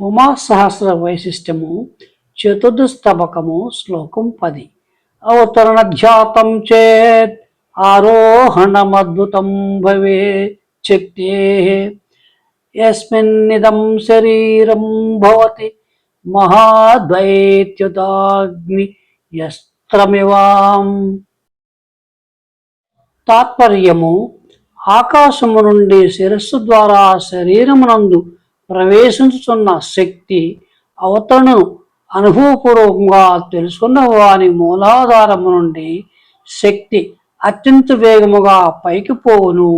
ఉమా సహస్ర వైశిష్టము చతుర్థస్తబకము శ్లోకం పది. అవతరణధ్యాతం చేత్ ఆరోహణమద్భుతం భవే శక్తే యస్మిన్నిదం శరీరం భవతి మహాద్వైత్యుతాగ్ని యస్త్రమివాం. తాత్పర్యము ఆకాశము నుండి శిరస్సు ద్వారా శరీరమునందు ప్రవేశించుతున్న శక్తి అవతరణను అనుభవపూర్వకంగా తెలుసుకున్న వాని మూలాధారము నుండి శక్తి అత్యంత వేగముగా పైకి పోవును.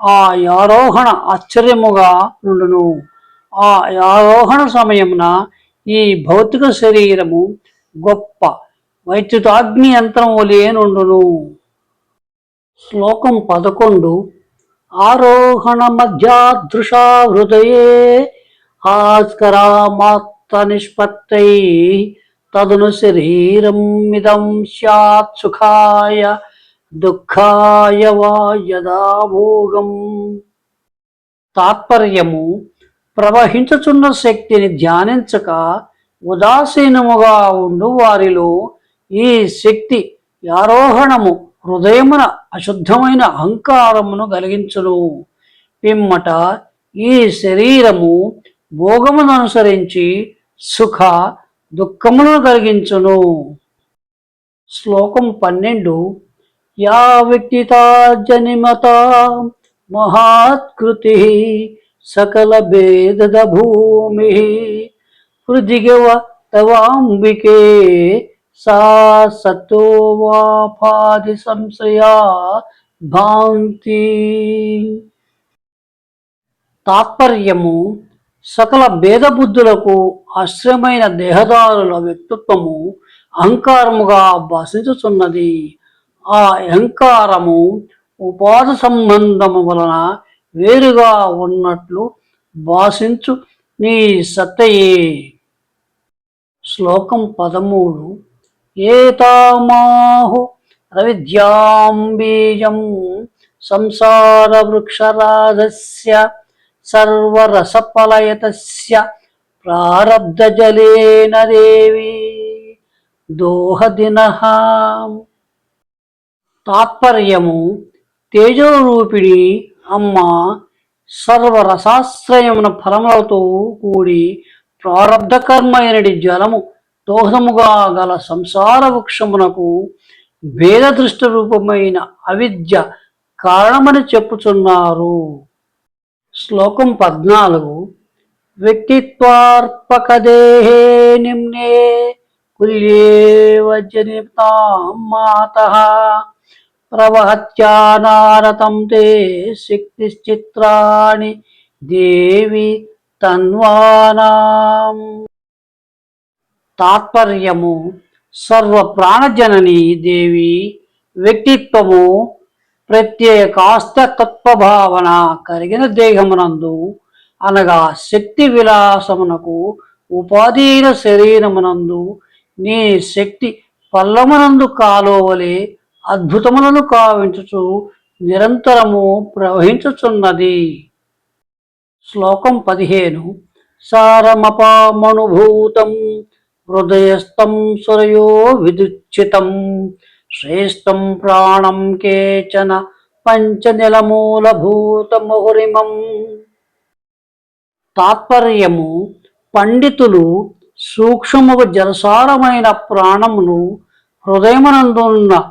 ఆ ఆరోహణ ఆశ్చర్యముగా నుండును. ఆ ఆరోహణ సమయమున ఈ భౌతిక శరీరము గొప్ప వైద్యుతాగ్ని యంత్రం వలె నుండును. శ్లోకం పదకొండు ఆరోహణ మధ్యాదృశా హృదయే ఆస్కరామాత్త నిష్పత్తై తదును శరీరం ఇదం స్యాత్ సుఖాయ దుఃఖాయ వా యదా భోగం. తాత్పర్యము ప్రవహించుచున్న శక్తిని ధ్యానించక ఉదాసీనముగా ఉండు వారిలో ఈ శక్తి ఆరోహణము హృదయమున అశుద్ధమైన అహంకారమును కలిగించును. పిమ్మట ఈ శరీరము భోగమును అనుసరించి సుఖ దుఃఖములను కలిగించును. శ్లోకం పన్నెండు. యా వ్యక్తితా జనిమత మహాత్కృతి సకల భేదద భూమి. హృదిగవ తవాంబికే సా సతో వాపాది సంశయా భాంతి తాత్పర్యము సకల భేదబుద్ధులకు ఆశ్రయమైన దేహదారుల వ్యక్తిత్వము అహంకారముగా భాషించుచున్నది. ఆ అహంకారము ఉపాధి సంబంధము వలన వేరుగా ఉన్నట్లు భాషించు నీ సత్తయే శ్లోకం పదమూడు ఏతామాహు రవిద్యాం బీజం సంసార వృక్షరాజస్య సర్వరసపలయతస్య ప్రారబ్ధజలేన దేవి దోహదిన. తాత్పర్యము తేజోరూపిణి అమ్మ సర్వరసాశ్రయమున ఫలములతో కూడి ప్రారబ్ధ జలము దోహముగా గల సంసార వృక్షమునకు భేద దృష్టి రూపమైన అవిద్య కారణమని చెప్పుచున్నారు. శ్లోకం పద్నాలుగు. వ్యక్తిత్వార్పక దేహే నిమ్నే మాత ప్రవహత్యానారతం తే శక్తిశ్చిత్రాణి దేవి తన్వానాం. తాత్పర్యము సర్వ ప్రాణజనని దేవి వ్యక్తిత్వము ప్రత్యేకాస్తత్వభావన కలిగిన దేహమునందు అనగా శక్తి విలాసమునకు ఉపాధీన శరీరమునందు నీ శక్తి పల్లమునందు కాలోవలే అద్భుతములను కావించుచు నిరంతరము ప్రవహించుచున్నది. శ్లోకం పదిహేను. సారమపామనుభూతం. హృదయస్థం సురయో విదుచితం శ్రేష్టం ప్రాణం కేచన పంచనిలమూలభూతముహురిమం తాత్పర్యము పండితులు సూక్ష్మము జలసారమైన ప్రాణమును హృదయమునందున్న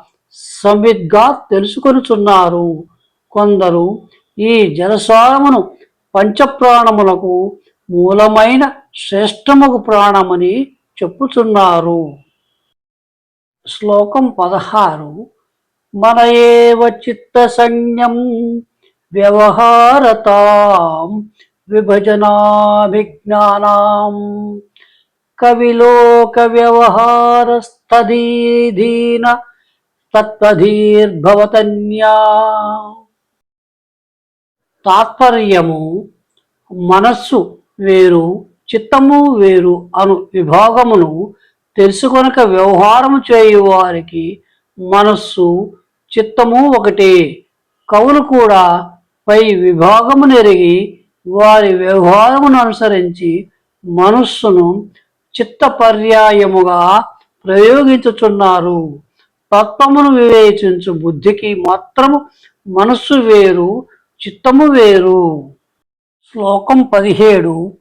సంవిద్గా తెలుసుకొనుచున్నారు. కొందరు ఈ జలసారమును పంచప్రాణములకు మూలమైన శ్రేష్టముకు ప్రాణమని చెప్పుచున్నారు. శ్లోకం పదహారు. మన ఏవ చిత్త సంజ్ఞం వ్యవహారతాం విభజనాభిజ్ఞానం. కవిలోక వ్యవహారస్తదీధీన తత్వధీర్భవతన్యా తాత్పర్యము మనస్సు వేరు చిత్తము వేరు అను విభాగమును తెలుసుకొనక వ్యవహారము చేయు వారికి మనస్సు చిత్తము ఒకటే. కవులు కూడా పై విభాగము నెరిగి వారి వ్యవహారమును అనుసరించి మనస్సును చిత్త పర్యాయముగా ప్రయోగించుచున్నారు. తత్వమును వివేచించు బుద్ధికి మాత్రము మనస్సు వేరు చిత్తము వేరు. శ్లోకం పదిహేడు.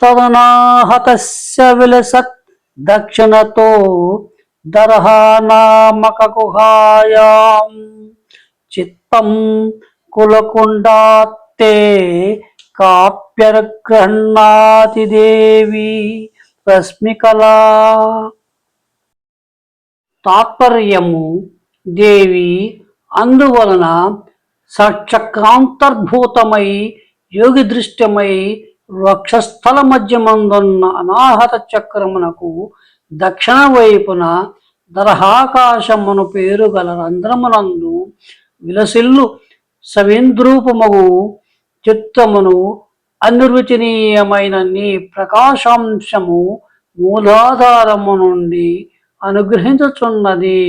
తదనాహతస్య విలసత్ దక్షిణతో దర్హానామకగుహాయాం చిత్తం కులకుండాత్తే కాప్యరగృహ్ణాతి దేవి రశ్మికళా తాత్పర్యము దేవి అందువలన సచక్రాంతర్భూతమై యోగి దృష్టమై వక్షస్థల మధ్యమందున్న అనాహత చక్రమునకు దక్షిణ వైపున దర్హాకాశమును పేరు గల రంధ్రమునందు విలసిల్లు సవేంద్రూపమగు చిత్తమును అనిర్వచనీయమైన నీ ప్రకాశాంశము మూలాధారము నుండి అనుగ్రహించుచున్నది.